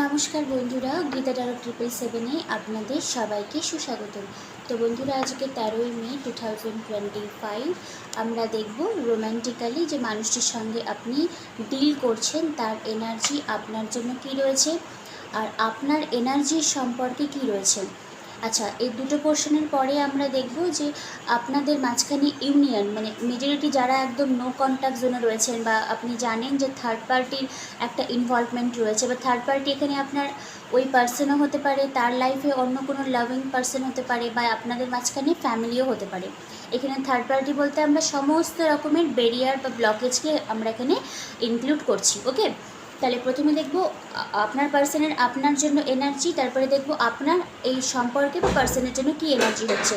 নমস্কার বন্ধুরা, গীতা ডারো ট্রিপল সেভেনে আপনাদের সবাইকে সুস্বাগত তো বন্ধুরা, আজকে তেরোই May two thousand twenty five আমরা দেখব রোম্যান্টিক্যালি যে মানুষটির সঙ্গে আপনি ডিল করছেন, তার এনার্জি আপনার জন্য কি রয়েছে? আর আপনার এনার্জির সম্পর্কে কি রয়েছে? আচ্ছা এই দুটো পোর্শনের পরে আমরা দেখব যে আপনাদের মাঝখানে ইউনিয়ন মানে মেজরিটি যারা একদম নো কন্ট্যাক্ট জোনে রয়েছেন বা আপনি জানেন যে থার্ড পার্টির একটা ইনভলভমেন্ট রয়েছে বা থার্ড পার্টি এখানে আপনার ওই পার্সনও হতে পারে, তার লাইফে অন্য কোনো লাভিং পার্সন হতে পারে বা আপনাদের মাঝখানে ফ্যামিলিও হতে পারে। এখানে থার্ড পার্টি বলতে আমরা সমস্ত রকমের ব্যারিয়ার বা ব্লকেজকে আমরা এখানে ইনক্লুড করছি ওকে তাহলে প্রথমে দেখব আপনার পার্সনের আপনার জন্য এনার্জি তারপরে দেখব আপনার এই সম্পর্কে বা পার্সনের জন্য কি এনার্জি হচ্ছে।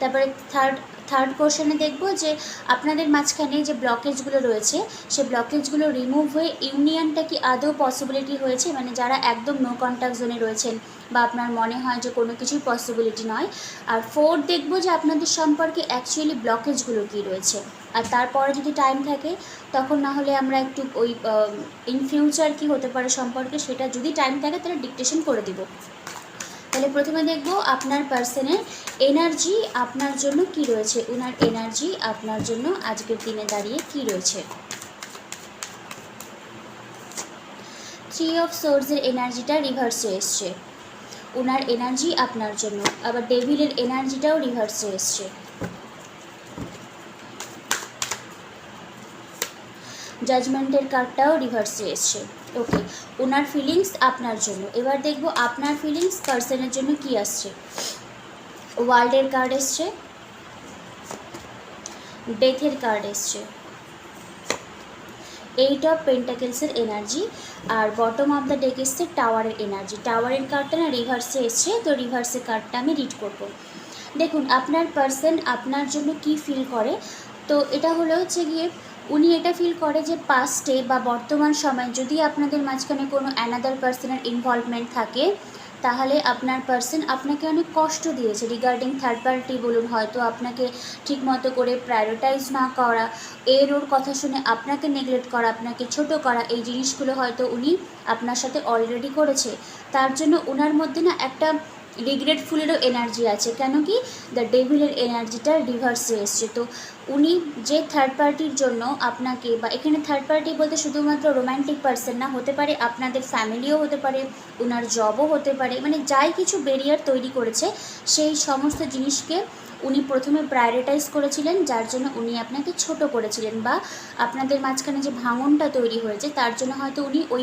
তারপরে থার্ড থার্ড কোশ্চেনে দেখব যে আপনাদের মাঝখানে যে ব্লকেজগুলো রয়েছে সে ব্লকেজগুলো রিমুভ হয়ে ইউনিয়নটা কি আদৌ পসিবিলিটি হয়েছে? মানে যারা একদম নো কন্ট্যাক্ট জোনে রয়েছেন বা আপনার মনে হয় যে কোনো কিছুই পসিবিলিটি নয়। আর ফোর্থ দেখব যে আপনাদের সম্পর্কে অ্যাকচুয়ালি ব্লকেজগুলো কী রয়েছে। আর তারপরে যদি টাইম থাকে, তখন না হলে আমরা একটু ওই ইন ফিউচার কি হতে পারে সম্পর্কে সেটা যদি টাইম থাকে, তাহলে ডিকটেশন করে দিব। তাহলে প্রথমে দেখব আপনার পার্সনের এনার্জি আপনার জন্য কি রয়েছে। ওনার এনার্জি আপনার জন্য আজকের দিনে দাঁড়িয়ে কি রয়েছে। থ্রি অফ সোর্সের এনার্জিটা রিভার্সে এসছে। ওনার এনার্জি আপনার জন্য। আবার ডেভিলের এনার্জিটাও রিভার্সে এসছে। জাজমেন্টের কার্ডটাও রিভার্সে এসছে। ওকে ওনার ফিলিংস আপনার জন্য। এবার দেখব আপনার ফিলিংস পার্সনের জন্য কি আসছে। ওয়ার্ল্ডের কার্ড এসছে। ডেথের কার্ড এসছে। এইট অফ পেন্টাকেলসের এনার্জি আর বটম অফ দ্য ডেক এসছে টাওয়ারের এনার্জি টাওয়ারের কার্ডটা না রিভার্সে এসছে, তো রিভার্সের কার্ডটা আমি রিড করব। দেখুন, আপনার পার্সন আপনার জন্য কি ফিল করে? তো এটা হলো হচ্ছে গিয়ে উনি এটা ফিল করে যে পাস্টে বা বর্তমান সময়ে যদি আপনাদের মাঝখানে কোনো অ্যানাদার পার্সনের ইনভলভমেন্ট থাকে, তাহলে আপনার পার্সন আপনাকে অনেক কষ্ট দিয়েছে রিগার্ডিং থার্ড পার্টি বলুন, হয়তো আপনাকে ঠিকমতো করে প্রায়োরিটাইজ না করা, এর ওর কথা শুনে আপনাকে নেগলেক্ট করা, আপনাকে ছোট করা, এই জিনিসগুলো হয়তো উনি আপনার সাথে অলরেডি করেছে। তার জন্য ওনার মধ্যে না একটা রিগ্রেটফুলেরও এনার্জি আছে। কেন কি দ্য ডেভিলের এনার্জিটা রিভার্সে এসছে। তো উনি যে থার্ড পার্টির জন্য আপনাকে বা এখানে থার্ড পার্টি বলতে শুধুমাত্র রোম্যান্টিক পার্সন না, হতে পারে আপনাদের ফ্যামিলিও হতে পারে ওনার জবও হতে পারে মানে যাই কিছু ব্যারিয়ার তৈরি করেছে, সেই সমস্ত জিনিসকে উনি প্রথমে প্রায়োরিটাইজ করেছিলেন, যার জন্য উনি আপনাকে ছোট করেছিলেন বা আপনাদের মাঝখানে যে ভাঙনটা তৈরি হয়েছে, তার জন্য হয়তো উনি ওই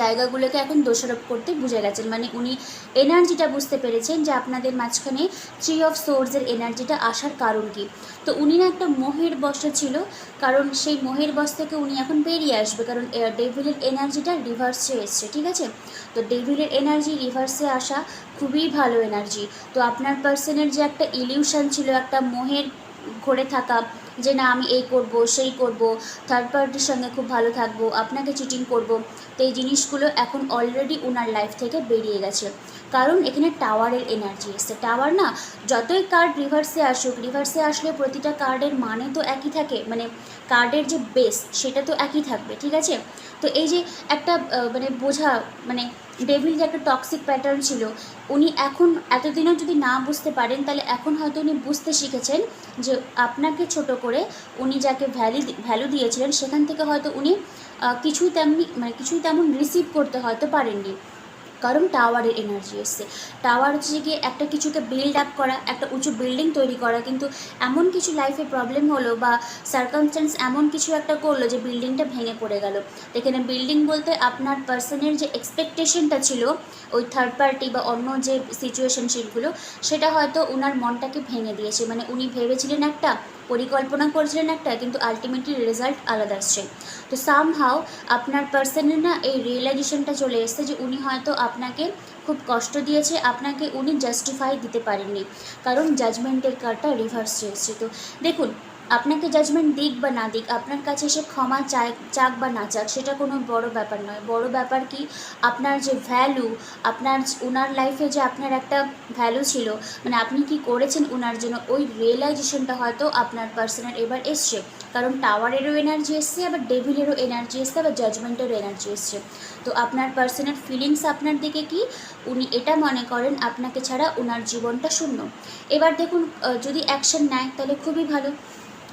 জায়গাগুলোকে এখন দোষারোপ করতে বুঝে গেছেন। মানে উনি এনার্জিটা বুঝতে পেরেছেন যে আপনাদের মাঝখানে থ্রি অফ সোর্সের এনার্জিটা আসার কারণ কি। তো উনি না একটা মোহের বশে ছিল, কারণ সেই মোহের বশ থেকে উনি এখন বেরিয়ে আসবে, কারণ ডেভিলের এনার্জিটা রিভার্সে এসছে, ঠিক আছে? তো ডেভিলের এনার্জি রিভার্সে আসা খুবই ভালো এনার্জি তো আপনার পার্সনের যে একটা ইলিউশন ছিল, একটা মোহের ঘরে থাকা যে না, আমি এই করব, সেই করব থার্ড পার্টির সঙ্গে খুব ভালো থাকব, আপনাকে চিটিং করব, তো এই জিনিসগুলো এখন অলরেডি ওনার লাইফ থেকে বেরিয়ে গেছে। কারণ এখানে টাওয়ারের এনার্জি এসছে। টাওয়ার না, যতই কার্ড রিভার্সে আসুক রিভার্সে আসলে প্রতিটা কার্ডের মানে তো একই থাকে মানে কার্ডের যে বেস সেটা তো একই থাকবে, ঠিক আছে? তো এই যে একটা মানে বোঝা মানে ডেভিল যে একটা টক্সিক প্যাটার্ন ছিল, উনি এখন এতদিনও যদি না বুঝতে পারেন, তাহলে এখন হয়তো উনি বুঝতে শিখেছেন যে আপনাকে ছোট করে উনি যাকে ভ্যালি ভ্যালু দিয়েছিলেন, সেখান থেকে হয়তো উনি কিছুই তেমনি মানে কিছুই তেমন রিসিভ করতে হয়তো পারেননি। কারণ টাওয়ারের এনার্জি এসছে। টাওয়ার হচ্ছে গিয়ে একটা কিছুকে বিল্ড আপ করা, একটা উঁচু বিল্ডিং তৈরি করা, কিন্তু এমন কিছু লাইফে প্রবলেম হলো বা সার্কামস্ট্যান্স এমন কিছু একটা করল যে বিল্ডিংটা ভেঙে পড়ে গেল। এখানে বিল্ডিং বলতে আপনার পার্সনের যে এক্সপেকটেশনটা ছিল, ওই থার্ড পার্টি বা অন্য যে সিচুয়েশনশিপগুলো সেটা হয়তো ওনার মনটাকে ভেঙে দিয়েছে। মানে উনি ভেবেছিলেন একটা পরিকল্পনা করছিলেন একটা, কিন্তু আলটিমেটলি রেজাল্ট আলাদা আসছে। তো সামহাও আপনার পার্সনের না এই রিয়েলাইজেশনটা চলে এসছে যে উনি হয়তো আপনাকে খুব কষ্ট দিয়েছে, আপনাকে উনি জাস্টিফাই দিতে পারেননি। কারণ জাজমেন্টের কার্ডটা রিভার্স চেয়েছে তো দেখুন আপনাকে জাজমেন্ট দিক বা না দিক, আপনার কাছে এসে ক্ষমা চায়, চাক বা না চাক, সেটা কোনো বড় ব্যাপার নয়। বড় ব্যাপার কি? আপনার যে ভ্যালু আপনার ওনার লাইফে যে আপনার একটা ভ্যালু ছিল মানে আপনি কি করেছেন ওনার জন্য, ওই রিয়েলাইজেশনটা হয়তো আপনার পার্সনের এবার এসছে। কারণ টাওয়ারেরও এনার্জি এসছে, আবার ডেভিলেরও এনার্জি এসছে, আবার জাজমেন্টেরও এনার্জি এসছে। তো আপনার পার্সনের ফিলিংস আপনার দিকে কি? উনি এটা মনে করেন, আপনাকে ছাড়া ওনার জীবনটা শূন্য। এবার দেখুন যদি অ্যাকশন নেয়, তাহলে খুবই ভালো।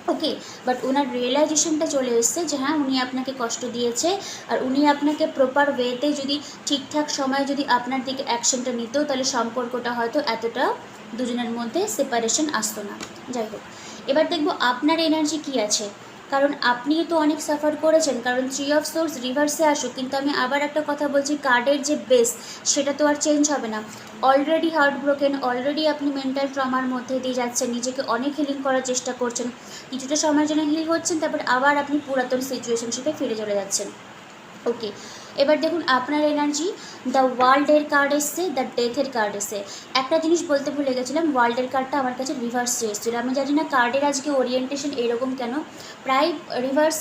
ওকে বাট ওনার রিয়েলাইজেশনটা চলে এসছে যে হ্যাঁ উনি আপনাকে কষ্ট দিয়েছে আর উনি আপনাকে প্রপার ওয়েতে যদি ঠিকঠাক সময়ে যদি আপনার দিকে অ্যাকশনটা নিত, তাহলে সম্পর্কটা হয়তো এতটা দুজনের মধ্যে সেপারেশন আসতো না। যাই হোক, এবার দেখব আপনার এনার্জি কি আছে। কারণ আপনি তো অনেক সাফার করেছেন। কারণ থ্রি অফ সোর্স রিভার্সে আসুক কিন্তু আমি আবার একটা কথা বলছি কার্ডের যে বেস সেটা তো আর চেঞ্জ হবে না। অলরেডি হার্ট ব্রোকেন অলরেডি আপনি মেন্টাল ট্রমার মধ্যে দিয়ে যাচ্ছেন, নিজেকে অনেক হিলিং করার চেষ্টা করছেন। কিছুটা সময়ের জন্য হিল হচ্ছেন, তারপর আবার আপনি পুরাতন সিচুয়েশনশিপে ফিরে চলে যাচ্ছেন। ওকে এবার দেখুন, আপনার এনার্জি দ্য ওয়ার্ল্ডের কার্ড এসছে দ্য ডেথের কার্ড এসছে। একটা জিনিস বলতে ভুলে গেছিলাম ওয়ার্ল্ডের কার্ডটা আমার কাছে রিভার্স এসেছিল। আমি জানি না কার্ডের আজকে ওরিয়েন্টেশন এরকম কেন, প্রায় রিভার্স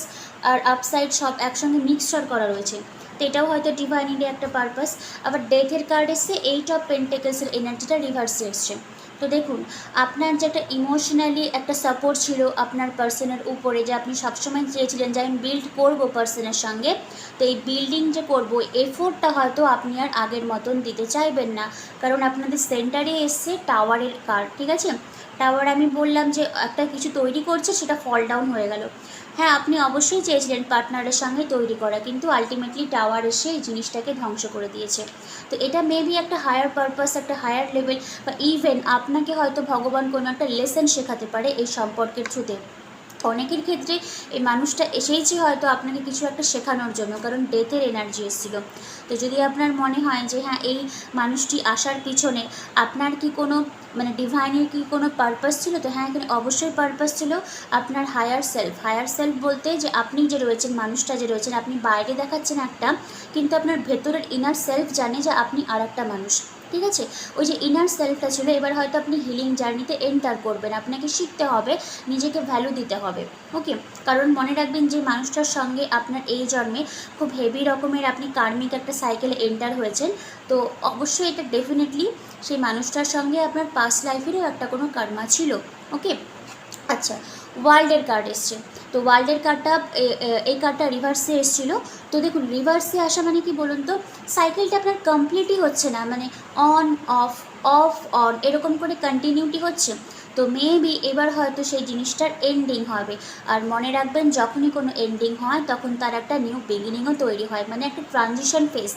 আর আপসাইড সব একসঙ্গে মিক্সচার করা রয়েছে। তো এটাও হয়তো ডিভাইনিংয়ে একটা পারপাস আবার ডেথের কার্ড এসছে এইট অফ পেন্টেকেলসের এনার্জিটা রিভার্সে এসছে। তো দেখুন, আপনার যে একটা ইমোশনালি একটা সাপোর্ট ছিল আপনার পার্সনের উপরে, যে আপনি সবসময় চেয়েছিলেন যে আমি বিল্ড করব পার্সনের সঙ্গে, তো এই বিল্ডিং যে করব এফোর্টটা হয়তো আপনি আর আগের মতন দিতে চাইবেন না। কারণ আপনাদের সেন্টারে এসছে টাওয়ারের কার্ড ঠিক আছে? টাওয়ার আমি বললাম যে একটা কিছু তৈরি করছে, সেটা ফল ডাউন হয়ে গেল। হ্যাঁ আপনি অবশ্যই চেয়েছিলেন পার্টনারের সঙ্গে তৈরি করা, কিন্তু আলটিমেটলি টাওয়ার এসে এই জিনিসটাকে ধ্বংস করে দিয়েছে। তো এটা মেবি একটা হায়ার পারপাস একটা হায়ার লেভেল বা ইভেন আপনাকে হয়তো ভগবান কোনো একটা লেসন শেখাতে পারে এই সম্পর্কের থ্রুতে অনেকের ক্ষেত্রে এই মানুষটা এসেইছে হয়তো আপনাকে কিছু একটা শেখানোর জন্য, কারণ ডেথের এনার্জি এসেছিল। তো যদি আপনার মনে হয় যে হ্যাঁ এই মানুষটি আসার পিছনে আপনার কি কোনো মানে ডিভাইনের কি কোনো পারপাস ছিল? তো হ্যাঁ এখানে অবশ্যই পারপাস ছিল আপনার হায়ার সেলফ হায়ার সেলফ বলতে যে, আপনি যে রয়েছেন, মানুষটা যে রয়েছেন, আপনি বাইরে দেখাচ্ছেন একটা, কিন্তু আপনার ভেতরের ইনার সেলফ জানে যে আপনি আর একটা মানুষ। ঠিক আছে? ওই যে ইনার সেলফটা ছিল, এবার হয়তো আপনি হিলিং জার্নিতে এন্টার করবেন। আপনাকে শিখতে হবে, নিজেকে ভ্যালু দিতে হবে ওকে কারণ মনে রাখবেন যে মানুষটার সঙ্গে আপনার এই জন্মে খুব হেভি রকমের আপনি কার্মিক একটা সাইকেলে এন্টার হয়েছেন। তো অবশ্যই এটা ডেফিনেটলি সেই মানুষটার সঙ্গে আপনার পাস্ট লাইফেরও একটা কোনো কর্মা ছিল ওকে আচ্ছা ওয়ার্ল্ডের কার্ড এসছে। তো ওয়ার্ল্ডের কার্ডটা এই কার্ডটা রিভার্সে এসেছিল। তো দেখুন রিভার্সে আসা মানে কি বলুন তো? সাইকেলটা আপনার কমপ্লিটই হচ্ছে না। মানে অন অফ অফ অন এরকম করে কন্টিনিউটি হচ্ছে। তো মেবি এবার হয়তো সেই জিনিসটার এন্ডিং হবে। আর মনে রাখবেন, যখনই কোনো এন্ডিং হয়, তখন তার একটা নিউ বিগিনিংও তৈরি হয় মানে একটা ট্রানজিশন ফেস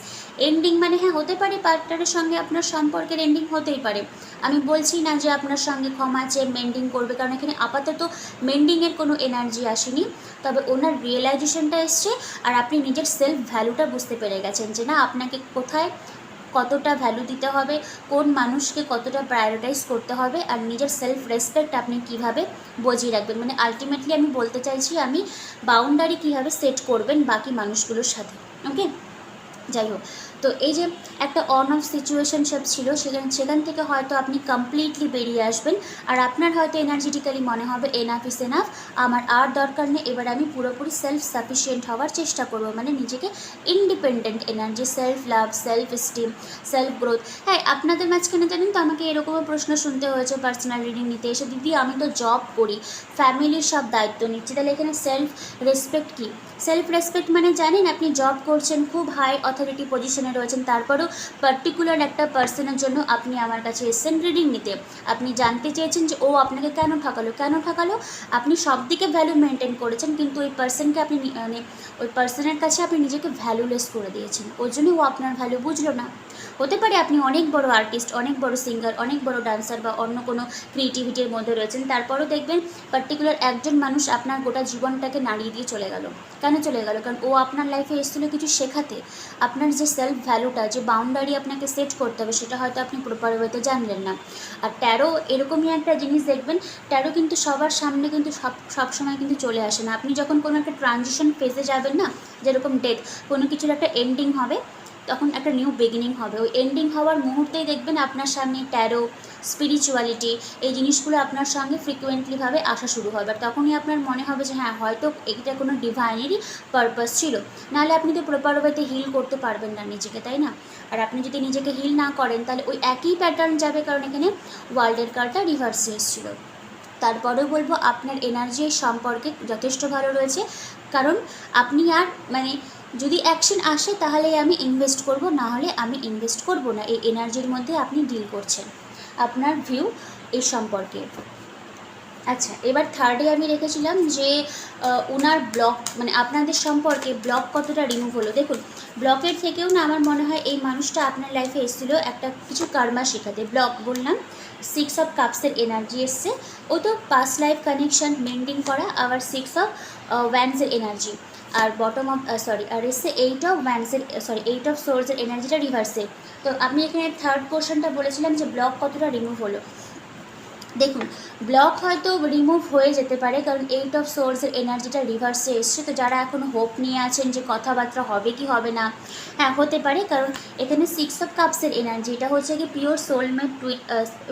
এন্ডিং মানে হ্যাঁ হতে পারে পার্টনারের সঙ্গে আপনার সম্পর্কের এন্ডিং হতেই পারে। আমি বলছি না যে আপনার সঙ্গে ক্ষমা চেয়ে মেন্ডিং করবে, কারণ এখানে আপাতত মেন্ডিংয়ের কোনো এনার্জি আসেনি। তবে ওনার রিয়েলাইজেশনটা এসছে, আর আপনি নিজের সেলফ ভ্যালুটা বুঝতে পেরে গেছেন যে না, আপনাকে কোথায় কতটা ভ্যালু দিতে হবে, কোন মানুষকে কতটা প্রায়োরিটাইজ করতে হবে আর নিজের সেলফ রেসপেক্ট আপনি কীভাবে বজিয়ে রাখবেন? মানে আলটিমেটলি আমি বলতে চাইছি, আমি বাউন্ডারি কীভাবে সেট করবেন বাকি মানুষগুলোর সাথে ওকে যাই হোক, তো এই যে একটা অন অফ সিচুয়েশনশিপ ছিল, সেখান সেখান থেকে হয়তো আপনি কমপ্লিটলি বেরিয়ে আসবেন, আর আপনার হয়তো এনার্জেটিক্যালি মনে হবে এনাফ ইস এনাফ আমার আর দরকার নেই, এবার আমি পুরোপুরি সেলফ সাফিসিয়েন্ট হওয়ার চেষ্টা করব মানে নিজেকে independent energy self love self esteem self growth হ্যাঁ আপনাদের মাঝখানে জানেন তো, আমাকে এরকমও প্রশ্ন শুনতে হয়েছে পার্সোনাল রিডিং নিতে এসে, দিদি, আমি তো জব করি ফ্যামিলির সব দায়িত্ব নিচ্ছি, তাহলে এখানে সেলফ রেসপেক্ট কী? সেলফ রেসপেক্ট মানে জানেন আপনি জব করছেন, খুব হাই অথরিটি পজিশনে রয়েছেন, তারপরেও পার্টিকুলার একটা পার্সনের জন্য আপনি আমার কাছে এসছেন রিডিং নিতে। আপনি জানতে চেয়েছেন যে, ও আপনাকে কেন ঠকালো? কেন ঠকালো? আপনি সব দিকে ভ্যালু মেনটেন করেছেন, কিন্তু ওই পার্সনকে আপনি মানে ওই পার্সনের কাছে আপনি নিজেকে ভ্যালুলেস করে দিয়েছেন। ওর জন্য ও আপনার ভ্যালু বুঝলো না। হতে পারে আপনি অনেক বড় আর্টিস্ট অনেক বড় সিঙ্গার অনেক বড় ডান্সার বা অন্য কোনো ক্রিয়েটিভিটির মধ্যে রয়েছেন, তারপরও দেখবেন পার্টিকুলার একজন মানুষ আপনার গোটা জীবনটাকে নাড়িয়ে দিয়ে চলে গেল। কেন চলে গেল? কারণ ও আপনার লাইফে এসেছিল কিছু শেখাতে। আপনার যে সেলফ ভ্যালুটা যে বাউন্ডারি আপনাকে সেট করতে হবে, সেটা হয়তো আপনি প্রপার ওয়েতে জানলেন না। আর ট্যারো এরকমই একটা জিনিস দেখবেন ট্যারো কিন্তু সবার সামনে কিন্তু সব সবসময় কিন্তু চলে আসে না। আপনি যখন কোনো একটা ট্রানজিশন ফেজে যাবেন না, যেরকম ডেথ কোনো কিছুর একটা এন্ডিং হবে তখন একটা নিউ বিগিনিং হবে। ওই এন্ডিং হওয়ার মুহূর্তেই দেখবেন আপনার সামনে ট্যারো স্পিরিচুয়ালিটি এই জিনিসগুলো আপনার সঙ্গে ফ্রিকুয়েন্টলিভাবে আসা শুরু হবে আর তখনই আপনার মনে হবে যে হ্যাঁ হয়তো এটা কোনো ডিভাইনেরই পারপাস ছিল। নাহলে আপনি তো প্রপার ওয়েতে হিল করতে পারবেন না নিজেকে, তাই না? আর আপনি যদি নিজেকে হিল না করেন, তাহলে ওই একই প্যাটার্ন যাবে, কারণ এখানে ওয়ার্ল্ডের কার্ডটা রিভার্সে এসেছিল। তারপরেও বলব, আপনার এনার্জি সম্পর্কে যথেষ্ট ভালো রয়েছে। কারণ আপনি আর মানে যদি অ্যাকশন আসে, তাহলে আমি ইনভেস্ট করব, না হলে আমি ইনভেস্ট করব না। এই এনার্জির মধ্যে আপনি ডিল করছেন। আপনার ভিউ এই সম্পর্কে। আচ্ছা এবার থার্ডে আমি রেখেছিলাম যে ওনার ব্লক মানে আপনাদের সম্পর্কে ব্লক কতটা রিমুভ হলো। দেখুন ব্লকের থেকেও না আমার মনে হয় এই মানুষটা আপনার লাইফে এসেছিল একটা কিছু কার্মা শেখাতে। ব্লক বললাম সিক্স অফ কাপসের এনার্জি এসছে। ও তো পাস লাইফ কানেকশন মেনটেন করা, আবার সিক্স অফ ওয়ান্সের এনার্জি আর বটম অফ সরি আর এসছে এইট অফ ওয়ান্সের সরি এইট অফ সোর্সের এনার্জিটা রিভার্সে তো আমি এখানে থার্ড পোর্শনটা বলেছিলাম যে ব্লক কতটা রিমুভ হলো? দেখুন ব্লক হয়তো রিমুভ হয়ে যেতে পারে, কারণ এইট অফ সোর্সের এনার্জিটা রিভার্সে এসছে। তো যারা এখনও হোপ নিয়ে আছেন যে কথাবার্তা হবে কি হবে না হ্যাঁ হতে পারে, কারণ এখানে সিক্স অফ কাপসের এনার্জি এটা হচ্ছে কি পিওর সোলমেট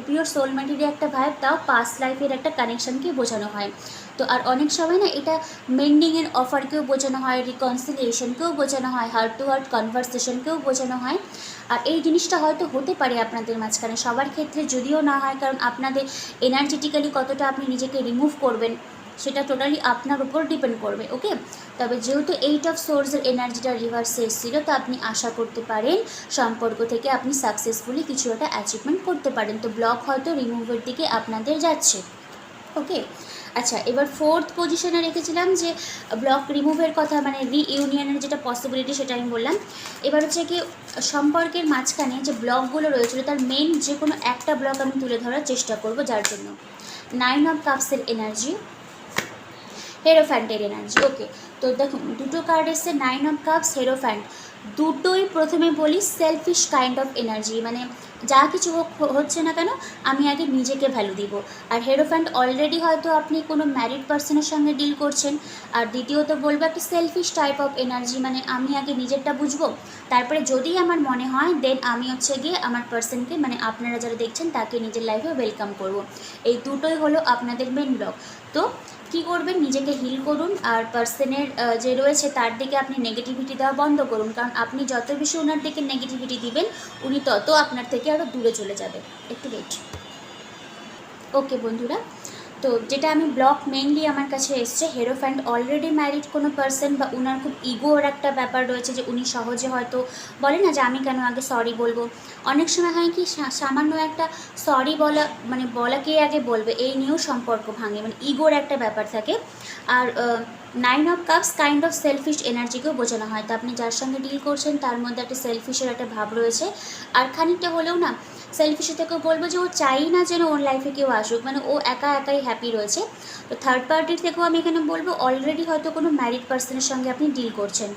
পিওর সোলমেটেরই একটা ভাইব তাও পাস্ট লাইফের একটা কানেকশনকে বোঝানো হয়। তো আর অনেক সময় না এটা মেন্ডিংয়ের অফারকেও বোঝানো হয় রিকনসিলিয়েশনকেও বোঝানো হয় হার্ট টু হার্ট কনভারসেশনকেও বোঝানো হয়। আর এই জিনিসটা হয়তো হতে পারে আপনাদের মাঝখানে। সবার ক্ষেত্রে যদিও না হয়, কারণ আপনাদের এনার্জেটিক্যালি কতটা আপনি নিজেকে রিমুভ করবেন, সেটা টোটালি আপনার উপর ডিপেন্ড করবে ওকে তবে যেহেতু এইট অফ সোর্সের এনার্জিটা রিভার্সে এসেছিল, তো আপনি আশা করতে পারেন সম্পর্ক থেকে আপনি সাকসেসফুলি কিছু একটা অ্যাচিভমেন্ট করতে পারেন। তো ব্লক হয়তো রিমুভের দিকে আপনাদের যাচ্ছে ওকে আচ্ছা এবার ফোর্থ পজিশনে রেখেছিলাম যে ব্লক রিমুভের কথা মানে রিইউনিয়নের যেটা পসিবিলিটি সেটা আমি বললাম। এবার হচ্ছে কি, সম্পর্কের মাঝখানে যে ব্লকগুলো রয়েছিল তার মেন যে কোনো একটা ব্লক আমি তুলে ধরার চেষ্টা করব যার জন্য। নাইন অফ কাপসের এনার্জি হেরোফ্যান্টের এনার্জি ওকে তো দেখুন, দুটো কার্ড এসছে নাইন অফ কাপস হেরোফ্যান্ট দুটোই প্রথমে বলি সেলফিশ কাইন্ড অফ এনার্জি মানে যা কিছু হচ্ছে না কেন, আমি আগে নিজেকে ভ্যালু দিব। আর হেরোফ্যান্ট অলরেডি হয়তো আপনি কোনো ম্যারিড পার্সনের সঙ্গে ডিল করছেন, আর দ্বিতীয়ত বলব একটা সেলফিশ টাইপ অফ এনার্জি মানে আমি আগে নিজেরটা বুঝব, তারপরে যদি আমার মনে হয় দেন আমি হচ্ছে গিয়ে আমার পার্সনকে মানে আপনারা যারা দেখছেন, তাকে নিজের লাইফে ওয়েলকাম করব। এই দুটোই হলো আপনাদের মেন ব্লক তো কি করবেন? নিজেকে হিল করুন আর পার্সনের যে রয়েছে তার দিকে আপনি নেগেটিভিটি দেওয়া বন্ধ করুন। কারণ আপনি যত বেশি ওনার দিকে নেগেটিভিটি দিবেন, উনি তত আপনার থেকে আরও দূরে চলে যাবে। একটু ওয়েট ওকে বন্ধুরা তো যেটা আমি ব্লক মেনলি আমার কাছে এসছে হেরোফ্যান্ট অলরেডি ম্যারিড কোনো পার্সন বা উনার খুব ইগোর একটা ব্যাপার রয়েছে যে উনি সহজে হয়তো বলে না যে আমি কেন আগে সরি বলব। অনেক সময় হয় কি সামান্য একটা সরি বলা মানে বলা কে আগে বলবে, এই নিয়েও সম্পর্ক ভাঙে মানে ইগোর একটা ব্যাপার থাকে। আর nine of cups kind of selfish এনার্জিকেও বোঝানো হয়। তো আপনি যার সঙ্গে ডিল করছেন, তার মধ্যে একটা সেলফিশের একটা ভাব রয়েছে। আর খানিকটা হলেও না সেলফিশের থেকেও বলব যে ও চাই না যেন ওর লাইফে কেউ আসুক। মানে ও একা একাই হ্যাপি রয়েছে। তো থার্ড পার্টির থেকেও আমি এখানে বলব অলরেডি হয়তো কোনো ম্যারিড পার্সনের সঙ্গে আপনি ডিল করছেন।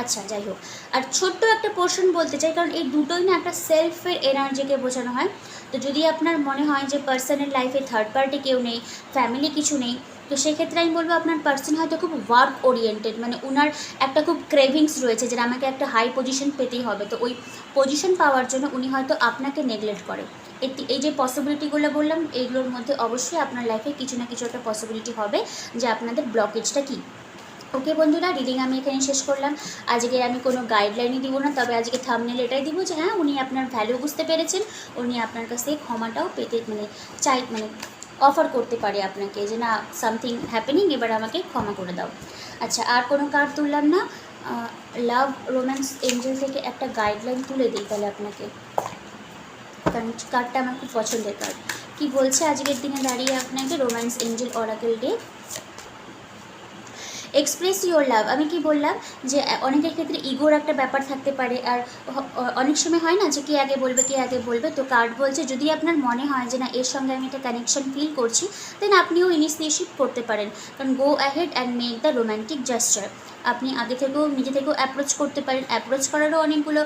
আচ্ছা যাই হোক। আর ছোট্ট একটা পোর্শন বলতে চাই, কারণ এই দুটোই না একটা সেলফের এনার্জিকে বোঝানো হয়। তো যদি আপনার মনে হয় যে পার্সনের লাইফে থার্ড পার্টি কেউ নেই ফ্যামিলি কিছু নেই তো সেক্ষেত্রে আমি বলব আপনার পার্সন হয়তো খুব ওয়ার্ক ওরিয়েন্টেড মানে ওনার একটা খুব ক্রেভিংস রয়েছে যে আমাকে একটা হাই পজিশন পেতেই হবে। তো ওই পজিশন পাওয়ার জন্য উনি হয়তো আপনাকে নেগলেক্ট করে। এটি- এই যে পসিবিলিটিগুলো বললাম এইগুলোর মধ্যে অবশ্যই আপনার লাইফে কিছু না কিছু একটা পসিবিলিটি হবে যে আপনাদের ব্লকেজটা কী। ওকে বন্ধুরা রিডিং আমি এখানে শেষ করলাম। আজকে আমি কোনো গাইডলাইনই দিব না, তবে আজকে থামনেল এটাই দিব যে হ্যাঁ উনি আপনার ভ্যালু বুঝতে পেরেছেন, উনি আপনার কাছ থেকে ক্ষমাটাও পেতে মানে চাই মানে অফার করতে পারে আপনাকে যে না সামথিং হ্যাপেনিং এবার আমাকে ক্ষমা করে দাও। আচ্ছা আর কোনো কার্ড তুললাম না? লাভ রোম্যান্স এঞ্জেল থেকে একটা গাইডলাইন তুলে দিই তাহলে আপনাকে। কারণ কার্ডটা আমার খুব পছন্দের কার্ড কি বলছে? আজকের দিনে দাঁড়িয়ে আপনাকে romance angel oracle day express your love আমি কি বললাম? যে অনেকের ক্ষেত্রে ইগোর একটা ব্যাপার থাকতে পারে। আর অনেক সময় হয় না যে, কে আগে বলবে, কে আগে বলবে? তো কার্ড বলছে, যদি আপনার মনে হয় যে, না, এর সঙ্গে আমি একটা কানেকশন ফিল করছি দেন আপনিও ইনিশিয়েটিভ করতে পারেন। কারণ go ahead and make the romantic gesture আপনি আগে থেকেও নিজে থেকেও অ্যাপ্রোচ করতে পারেন। অ্যাপ্রোচ করারও অনেকগুলো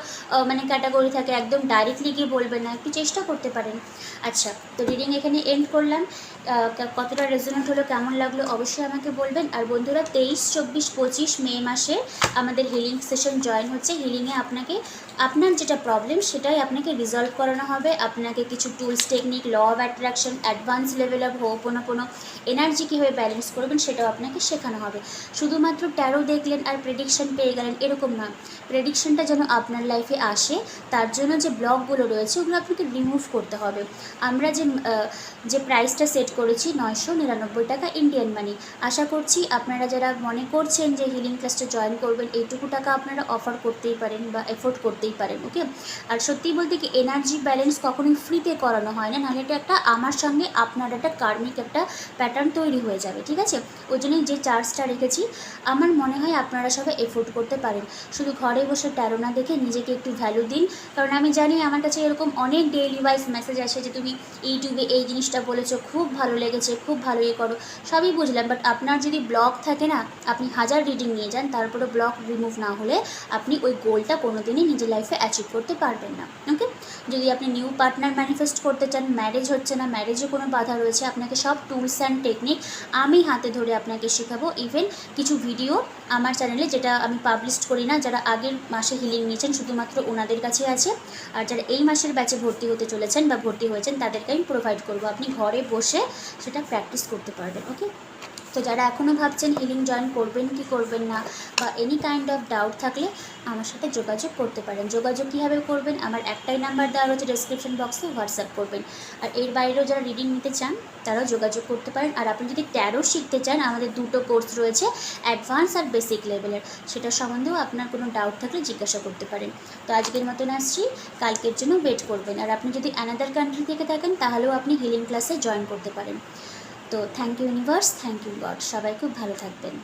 মানে ক্যাটাগরি থাকে। একদম ডাইরেক্টলি গিয়ে বলবেন না, একটু চেষ্টা করতে পারেন। আচ্ছা তো রিডিং এখানে এন্ড করলাম। কতটা রেজনেন্ট হলো, কেমন লাগল অবশ্যই আমাকে বলবেন। আর বন্ধুরা, তেইশ, চব্বিশ, পঁচিশ মে মাসে আমাদের হিলিং সেশন জয়েন হচ্ছে। হিলিংয়ে আপনাকে, আপনার যেটা প্রবলেম সেটাই আপনাকে রিজলভ করানো হবে। আপনাকে কিছু tools technique law of attraction advance level of ho'oponopono energy কীভাবে ব্যালেন্স করবেন, সেটাও আপনাকে শেখানো হবে। শুধুমাত্র ট্যারো দেখলেন আর প্রেডিকশন পেয়ে গেলেন এরকম নয় প্রেডিকশনটা যেন আপনার লাইফে আসে, তার জন্য যে ব্লকগুলো রয়েছে, ওগুলো আপনাকে রিমুভ করতে হবে। আমরা যে যে প্রাইসটা সেট করেছি নয়শো নিরানব্বই টাকা ইন্ডিয়ান মানি আশা করছি আপনারা যারা মনে করছেন যে হিলিং ক্লাসটা জয়েন করবেন, এইটুকু টাকা আপনারা অফার করতেই পারেন বা এফোর্ড করতেই পারেন ওকে আর সত্যি বলতে কি এনার্জি ব্যালেন্স কখনোই ফ্রিতে করানো হয় না, নাহলে এটা একটা আমার সঙ্গে আপনার একটা কার্মিক একটা প্যাটার্ন তৈরি হয়ে যাবে, ঠিক আছে? ওই যে চার্জটা রেখেছি, আমার মনে হয় আপনারা সবাই এফোর্ড করতে পারেন। শুধু ঘরে বসে ট্যারো না দেখে নিজেকে একটু ভ্যালু দিন। কারণ আমি জানি আমার কাছে এরকম অনেক ডেইলি ওয়াইজ মেসেজ আসে যে, তুমি ইউটিউবে এই জিনিসটা বলেছ, খুব ভালো লেগেছে, খুব ভালো ইয়ে করো। সবই বুঝলাম বাট আপনার যদি ব্লগ থাকে না, আপনি হাজার রিডিং নিয়ে যান তারপরে ব্লগ রিমুভ না হলে আপনি ওই গোলটা কোনো দিনই নিজের লাইফে অ্যাচিভ করতে পারবেন না। ওকে যদি আপনি নিউ পার্টনার ম্যানিফেস্ট করতে চান ম্যারেজ হচ্ছে না ম্যারেজে কোনো বাধা রয়েছে, আপনাকে সব টুলস অ্যান্ড টেকনিক আমি হাতে ধরে আপনাকে শেখাবো। ইভেন কিছু ভিডিও আমার চ্যানেলে যেটা আমি পাবলিশ করি না, যারা আগের মাসে হিলিং নিয়েছেন, শুধুমাত্র ওনাদের কাছে আছে। আর যারা এই মাসের ব্যাচে ভর্তি হতে চলেছেন বা ভর্তি হয়েছেন, তাদেরকে আমি প্রোভাইড করব। আপনি ঘরে বসে সেটা প্র্যাকটিস করতে পারবেন ওকে তো যারা এখনও ভাবছেন হিলিং জয়েন করবেন কি করবেন না বা এনি কাইন্ড অফ ডাউট থাকলে আমার সাথে যোগাযোগ করতে পারেন। যোগাযোগ কীভাবে করবেন? আমার একটাই নাম্বার দেওয়া রয়েছে ডেসক্রিপশন বক্সে হোয়াটসঅ্যাপ করবেন। আর এর বাইরেও যারা রিডিং নিতে চান, তারাও যোগাযোগ করতে পারেন। আর আপনি যদি ট্যারো শিখতে চান, আমাদের দুটো কোর্স রয়েছে অ্যাডভান্স আর বেসিক লেভেলের সেটা সম্বন্ধেও আপনার কোনো ডাউট থাকলে জিজ্ঞাসা করতে পারেন। তো আজকের মতন আসছি, কালকের জন্য ওয়েট করবেন। আর আপনি যদি অ্যানাদার কান্ট্রি থেকে থাকেন, তাহলেও আপনি হিলিং ক্লাসে জয়েন করতে পারেন। তো thank you universe thank you god সবাই খুব ভালো থাকবেন।